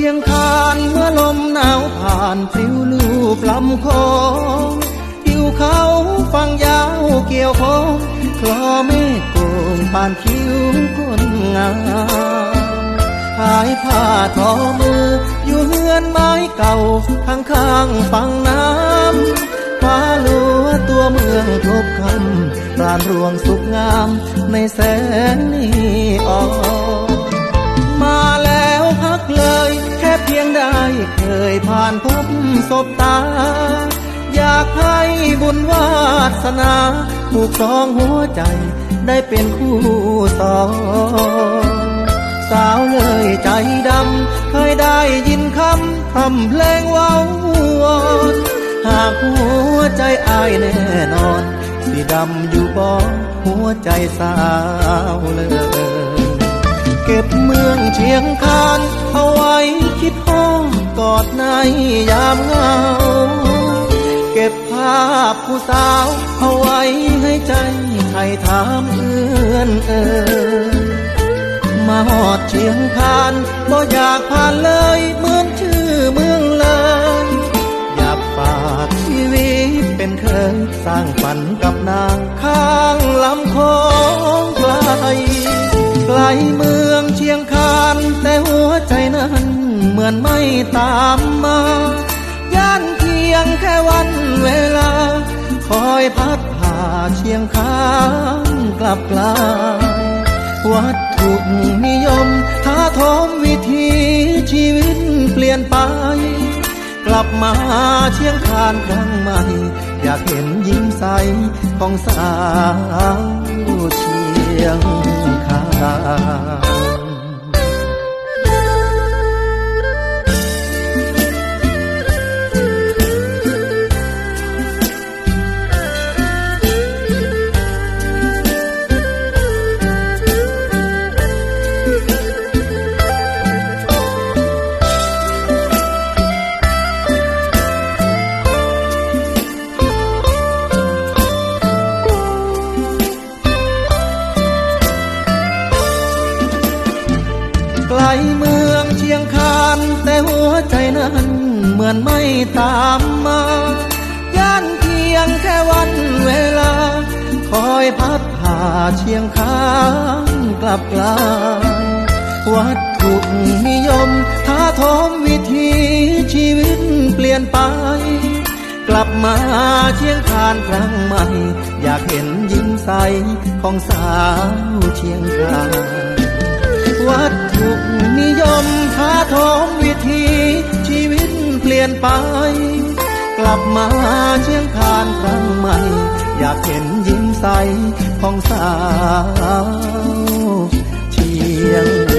ียงคานพริ้วผ่านปลูบลำคองทิวเขาฟังยาวเกี่ยวคองคลอเมฆโกงผ่านคิ้วคนงามหายผ้าทอมือ อยู่เฮือนไม้เก่าข้างข้างๆฝั่งน้ำฟ้าลัวตัวเมืองทบคำปรานรวงสุขงามในแสงนีออน ยผ่านพบศบตา อยากให้บุญวาสนาผูกสองหัวใจได้เป็นคู่สองสาวเลยใจดำ เคยได้ยินคำคำเพลงว้าวอนหากหัวใจอายแน่นอนสิดำอยู่บ่หัวใจสาวเลย เก็บเมืองเชียงคาน ดในยามเงา เก็บภาพผู้สาวเอาไว้ให้ใจใครถามเอื้อนเอ่ยมาหอดเชียงคานบ่อยากผ่านเลยเหมือนชื่อเมืองเลยอยากฝากชีวิตเป็นเคยสร้างฝันกับนางข้างลำคองไกลไกลมือ อนไม่ตามมา ย่านเพียงแค่วันเวลา คอยพัดผ่าเชียงคานกลับกลาย วัตถุนิยมท้าทอมวิถีชีวิตเปลี่ยนไป กลับมาเชียงคานครั้งใหม่ อยากเห็นยิ้มใสของสาวเชียงคาน เมืองเชียงคานแต่หัวใจนั้นเหมือนไม่ตามมาย่านเพียงแค่วันเวลา คอยพัดผ่าเชียงคานกลับกลายวัตถุนิยมท้าทมวิถีชีวิตเปลี่ยนไป กลับมาเชียงคานครั้งใหม่ อยากเห็นยิ้มใสของสาวเชียงคานวัตถุนิยม ทมวิธีชีวิตเปลี่ยนไป กลับมาเชียงคานครั้งใหม่ อยากเห็นยิ้มใสของสาวเชียง